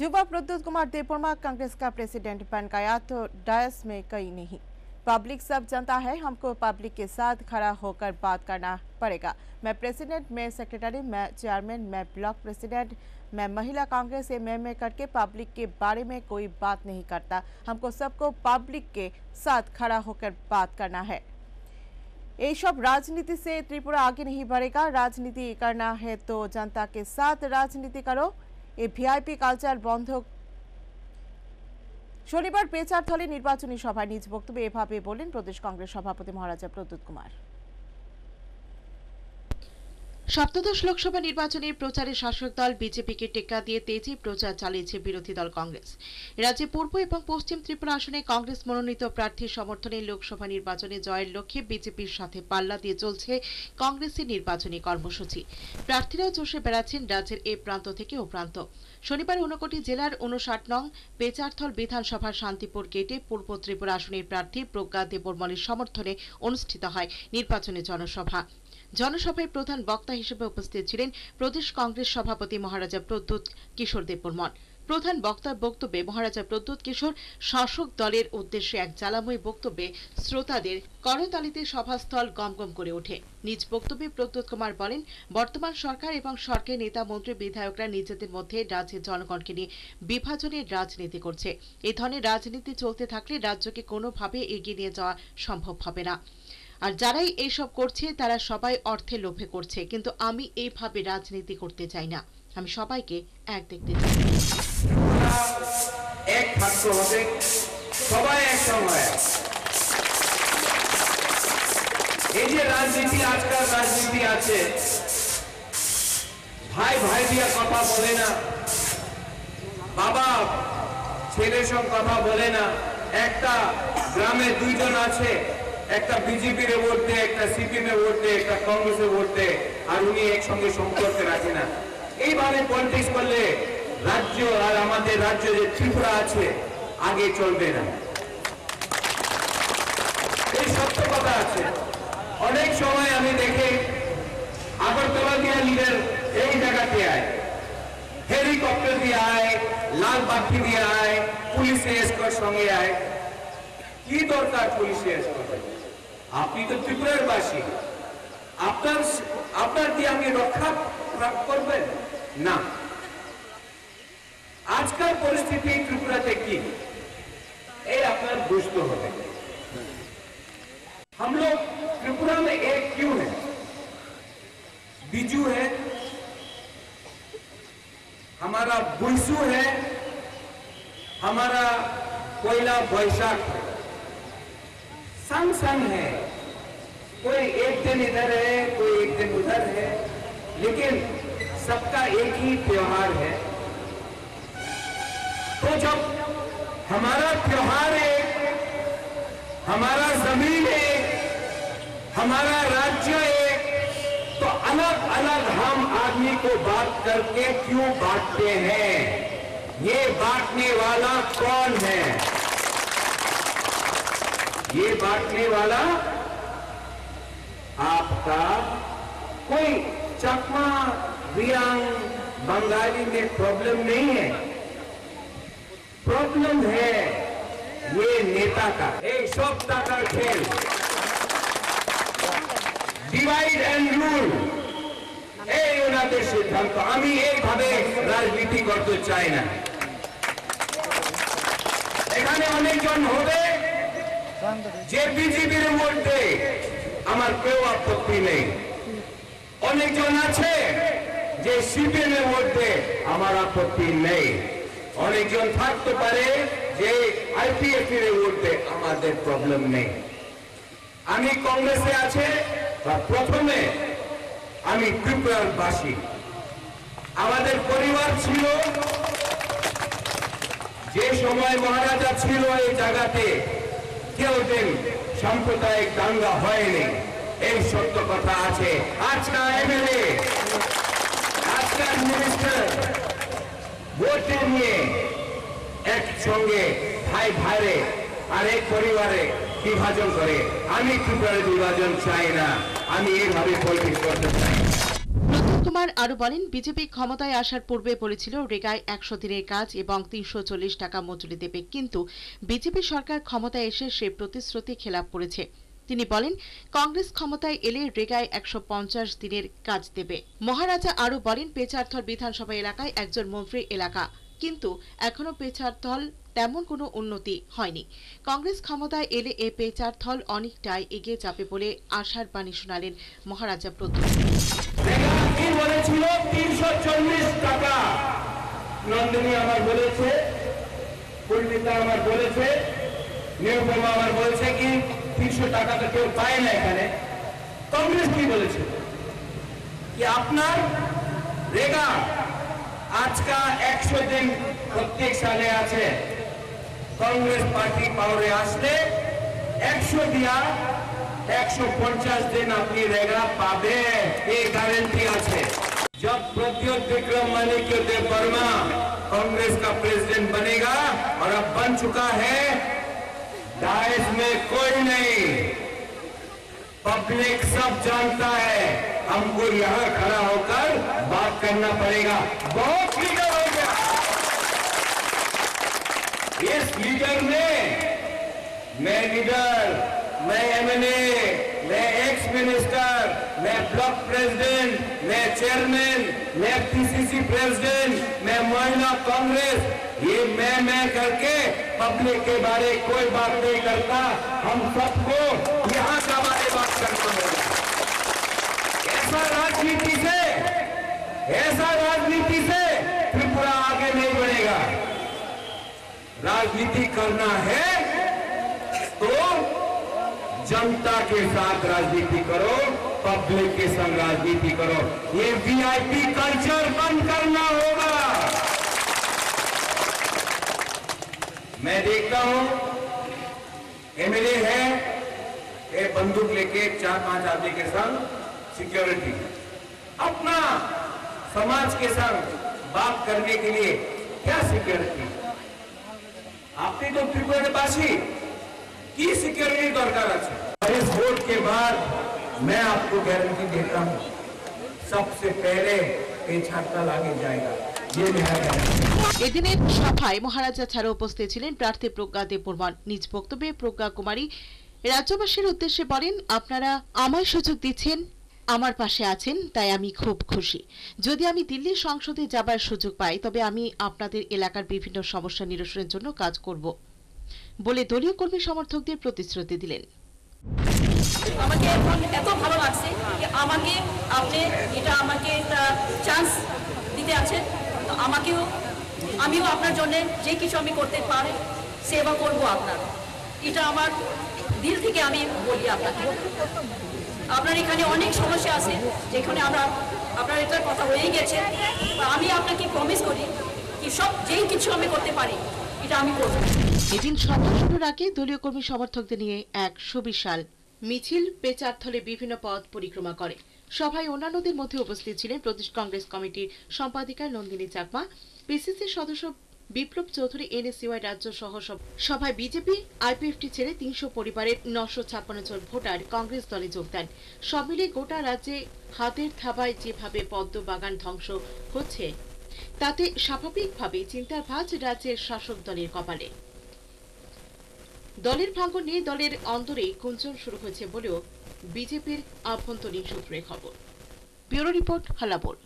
युवा प्रद्युत कुमार देवपुरमा कांग्रेस का प्रेसिडेंट बन गया तो डायस में कई नहीं। पब्लिक सब जनता है, हमको पब्लिक के साथ खड़ा होकर बात करना पड़ेगा। मैं प्रेसिडेंट, मैं सेक्रेटरी, मैं चेयरमैन, मैं ब्लॉक प्रेसिडेंट, मैं महिला कांग्रेस एम एम करके पब्लिक के बारे में कोई बात नहीं करता। हमको सबको पब्लिक के साथ खड़ा होकर बात करना है। ये सब राजनीति से त्रिपुरा आगे नहीं बढ़ेगा। राजनीति करना है तो जनता के साथ राजनीति करो। এই ভিআইপি কালচার বন্ধ শনিবার পেচারথলে নির্বাচনী সভায় নিজ বক্তব্যে এভাবে বলেন প্রদেশ কংগ্রেস সভাপতি মহারাজা প্রদ্যুৎ কুমার। সপ্তদশ লোকসভা নির্বাচনে প্রচারে শাসক দল বিজেপিকে টেক্কা দিয়ে তেজি প্রচার চালিয়েছে বিরোধী দল কংগ্রেস। রাজ্যে পূর্ব এবং পশ্চিম ত্রিপুরা আসনে কংগ্রেস মনোনীত প্রার্থীর সমর্থনে লোকসভা নির্বাচনে জয়ের লক্ষ্যে বিজেপির সাথে পাল্লা দিয়ে চলছে কংগ্রেসের নির্বাচনী কর্মসূচি। প্রার্থীরাও চষে বেড়াচ্ছেন রাজ্যের এ প্রান্ত থেকে ও প্রান্ত। শনিবার ঊনকোটি জেলার উনষাট নং পেচারথল বিধানসভার শান্তিপুর গেটে পূর্ব ত্রিপুরা আসনের প্রার্থী প্রজ্ঞা দেববর্মনের সমর্থনে অনুষ্ঠিত হয় নির্বাচনী জনসভা। জনসভায় প্রধান বক্তা হিসেবে উপস্থিত ছিলেন প্রদেশ কংগ্রেস সভাপতি মহারাজা প্রদ্যুৎ কিশোর দেববর্মন। প্রধান বক্তার বক্তব্যে মহারাজা প্রদ্যুৎ কিশোর শাসক দলের উদ্দেশ্যে এক জ্বালাময় বক্তব্যে শ্রোতাদের করতালিতে সভাস্থল গমগম করে ওঠে। নিজ বক্তব্যে প্রদ্যুৎ কুমার বলেন, বর্তমান সরকার এবং সরকারি নেতা, মন্ত্রী, বিধায়করা নিজেদের মধ্যে রাজ্যের জনগণকে নিয়ে বিভাজনের রাজনীতি করছে। এ ধরনের রাজনীতি চলতে থাকলে রাজ্যকে কোনোভাবে এগিয়ে নিয়ে যাওয়া সম্ভব হবে না। আর যারাই এইসব করছে, তারা সবাই অর্থে লোভে করছে। কিন্তু আমি এইভাবে রাজনীতি করতে চাই না। আমি সবাইকে এক দেখতে চাই। এই যে রাজনীতি, আজকাল রাজনীতি আছে। ভাই ভাই দিয়া কথা বলে না। বাবা, ছেলের সব কথা বলে না। একটা গ্রামে দুইজন আছে। একটা বিজেপির ভোট, একটা সিপিএম এ ভোট, একটা কংগ্রেসে ভোট দেয় আর উনি একসঙ্গে সম্পর্কে রাখে না। এইভাবে পলিটিক্স করলে রাজ্য আর আমাদের রাজ্য যে ত্রিপুরা আছে, আগে চলবে না। এই সত্য কথা আছে। অনেক সময় আমি দেখি আগরতলা দিয়া লিডার এই জায়গাতে আয়। হেলিকপ্টার দিয়ে আয়, লাল বাতি দিয়ে আয়, পুলিশ এসকর সঙ্গে আয়। কি দরকার পুলিশে এসকর আপনি তো ত্রিপুরার বাসী আপনার আপনার কি আপনি রক্ষা প্রাপ্ত করবেন না আজকাল পরিস্থিতি ত্রিপুরাতে কি এই আপনার বুঝতে হবে हम लोग त्रिपुरा में एक क्यों है बिजू है हमारा बुलसू है हमारा कोयला बैशाख है संग संग है? कोई एक दिन इधर है, कोई एक दिन उधर है, लेकिन सबका एक ही त्योहार है। तो जब हमारा त्योहार है, हमारा ज़मीन है, हमारा राज्य है तो अलग अलग हम आदमी को बात करके क्यों बांटते हैं? ये बांटने वाला कौन है? ये बांटने वाला आपका कोई चकमा रियांग बंगाली में प्रॉब्लम नहीं है प्रॉब्लम है ये नेता का एक सब टाकार खेल ডিভাইড অ্যান্ড রুল এই ওনাদের সিদ্ধান্ত আমি এইভাবে রাজনীতি করতে চাই না এখানে অনেকজন হবে যে বিজেপির মধ্যে আমার কেউ আপত্তি নেই। অনেকজন আছে যে সিপিএম এর মধ্যে আমার আপত্তি নেই। অনেকজন থাকতে পারে যে আইপিএফ এর মধ্যে আমাদের প্রবলেম নেই। আমি কংগ্রেসে আছে বা প্রথমে আমি ত্রিপুরার বাসী আমাদের পরিবার ছিল, যে সময় মহারাজা ছিল এই জায়গাতে কেউ দিন সাম্প্রদায়িক দাঙ্গা হয়নি। এই সত্য কথা আছে। আজকাল এমএলএ আজকাল মিনিস্টার ভোটে নিয়ে একসঙ্গে ভাই ভাইরে আর এক পরিবারে বিভাজন করে। আমি ত্রিপুরার বিভাজন চাই না। আমি এইভাবে পলিটিক্স করতে চাই কুমার আরও বলেন, বিজেপি ক্ষমতায় আসার পূর্বে বলেছিল রেগায় একশো দিনের কাজ এবং তিনশো চল্লিশ টাকা মজুরি দেবে, কিন্তু বিজেপি সরকার ক্ষমতায় এসে সে প্রতিশ্রুতি খেলাপ করেছে। তিনি বলেন, কংগ্রেস ক্ষমতায় এলে রেগায় একশো পঞ্চাশ দিনের কাজ দেবে। মহারাজা আরও বলেন, পেচারথল বিধানসভা এলাকায় একজন মন্ত্রী এলাকা, কিন্তু এখনও পেচারথল তেমন কোনো উন্নতি হয়নি। কংগ্রেস ক্ষমতায় এলে এ পেচারথল অনেকটাই এগিয়ে যাবে বলে আশার বাণী শোনালেন মহারাজা প্রদ্যুৎ। কি বলেছিল? তিনশো চল্লিশ টাকা। নন্দিনী আমার বলেছে, পণ্ডিতা আমার বলেছে, নিরুপমা আমার বলেছে কি, তিনশো টাকা তো কেউ পায় না এখানে। কংগ্রেস কি বলেছে? কি আপনার রেগা আজকা একশো দিন প্রত্যেক সালে আছে। কংগ্রেস পার্টি পাওয়ারে আসলে একশো দিয়া 150 दिन अपनी रेगा पाबे ये गारंटी গ্যারেন্টি আছে जब प्रद्योत विक्रम मानिक्य देव वर्मा कांग्रेस का प्रेसिडेंट बनेगा और अब बन चुका है दाइस में कोई नहीं। पब्लिक सब जानता है, हमको यहाँ खड़ा होकर बात करना पड़ेगा। बहुत लीडर हो गया। इस लीडर में मैं लीडर मैं एमएलए मैं एक्स मिनिस्टर मैं ब्लॉक प्रेसिडेंट मैं चेयरमैन मैं पीसीसी प्रेसिडेंट मैं महिला कांग्रेस ये मैं मैं करके पब्लिक के बारे कोई बात नहीं करता। हम सबको यहाँ का बारे बात करना होगा ऐसा राजनीति से, ऐसा राजनीति से त्रिपुरा आगे नहीं बढ़ेगा। राजनीति करना है। जनता के साथ राजनीति करो, पब्लिक के संग राजनीति करो। ये वीआईपी कल्चर बंद करना होगा। मैं देखता हूँ एमएलए है, ये बंदूक लेके चार पाँच आदमी के संग सिक्योरिटी अपना समाज के संग बात करने के लिए क्या सिक्योरिटी आपने तो त्रिपुरा बासी কি সিকিউরিটি দরকার আছে इस वोट के बाद मैं आपको गारंटी देता हूं सबसे पहले पेछाड़ता आगे जाएगा ये मेरा गारंटी এদিনের সভায় মহারাজা ছাড়া উপস্থিত ছিলেন প্রার্থী প্রজ্ঞা দেববর্মন নিজ বক্তব্যে প্রজ্ঞা কুমারী রাজ্যবাসীর উদ্দেশ্যে বলেন আপনারা আমায় সুযোগ দিচ্ছেন আমার পাশে আছেন তাই আমি খুব খুশি যদি আমি দিল্লির সংসদে যাবার সুযোগ পাই তবে আমি আপনাদের এলাকার বিভিন্ন সমস্যা নিরসনের জন্য কাজ করব বলে দলীয় কর্মী সমর্থকদের প্রতিশ্রুতি দিলেন। আমাকে এত ভালো লাগছে আমাকে আপনি এটা আমাকে একটা চান্স দিতে আছেন। তো আমাকেও, আমিও আপনার জন্য যে কিছু আমি করতে পারি, সেবা করব আপনার। এটা আমার দিল থেকে আমি বলি আপনাকে। আপনার এখানে অনেক সমস্যা আছে, যেখানে আমরা, আপনার এটার কথা হয়েই গেছে। আমি আপনাকে প্রমিস করি কি সব যেই কিছু আমি করতে পারি এদিন সভা শুরুর আগে দলীয় কর্মী সমর্থকদের নিয়ে এক সুবিশাল মিছিল পেচারথলে বিভিন্ন পথ পরিক্রমা করে। সভায় অন্যান্যদের মধ্যে উপস্থিত ছিলেন প্রদেশ কংগ্রেস কমিটির সম্পাদিকা নন্দিনী চাকমা পিসিসি সদস্য বিপ্লব চৌধুরী, এনএসইউআই রাজ্য সহ সভায় বিজেপি আইপিএফটি ছেড়ে তিনশো পরিবারের নশো ছাপ্পান্ন জন ভোটার কংগ্রেস দলে যোগ দেন। সব মিলিয়ে গোটা রাজ্যে হাতের থাবায় যেভাবে পদ্ম বাগান ধ্বংস হচ্ছে তাতে স্বাভাবিকভাবে চিন্তার ভাঁজ রাজ্যের শাসক দলের কপালে। দলের ভাঙ্গন নিয়ে দলের অন্তরে গুঞ্জন শুরু হয়েছে বলেও বিজেপির আভ্যন্তরীণ সূত্রে খবর। Bureau report হালাবোর